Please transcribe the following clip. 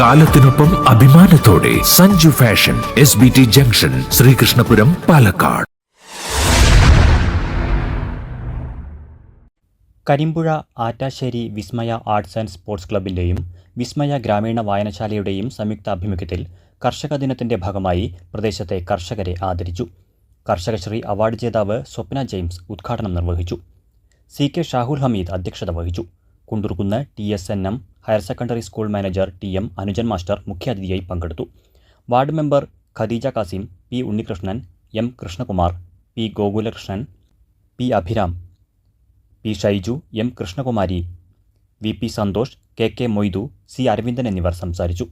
കാലത്തിനൊപ്പം അഭിമാനത്തോടെ Sanju fashion S B T junction Sreekrishnapuram Palakkad. Karimpuzha Attassery Vismaya arts and sports ക്ലബിന്റെയും Vismaya ഗ്രാമീണ വായനശാലയുടെയും സംയുക്ത ആഭിമുഖ്യത്തിൽ കർഷക ദിനത്തിന്റെ ഭാഗമായി പ്രദേശത്തെ കർഷകരെ ആദരിച്ചു. കർഷകശ്രീ അവാർഡ് ജേതാവ് സ്വപ്ന ജെയിംസ് ഉദ്ഘാടനം നിർവഹിച്ചു. സി കെ ഷാഹുൽ ഹമീദ് അധ്യക്ഷത വഹിച്ചു. Kundurkunnu T S N M higher secondary school manager T M Anujan master മുഖ്യാതിഥിയായി പങ്കെടുത്തു. Ward member Khadeeja Kasim P Unnikrishnan M Krishnakumar P Gokulakrishnan P Abhiram P Shaiju M Krishnakumari V P Santhosh K K Moidu C Aravindan എന്നിവർ സംസാരിച്ചു.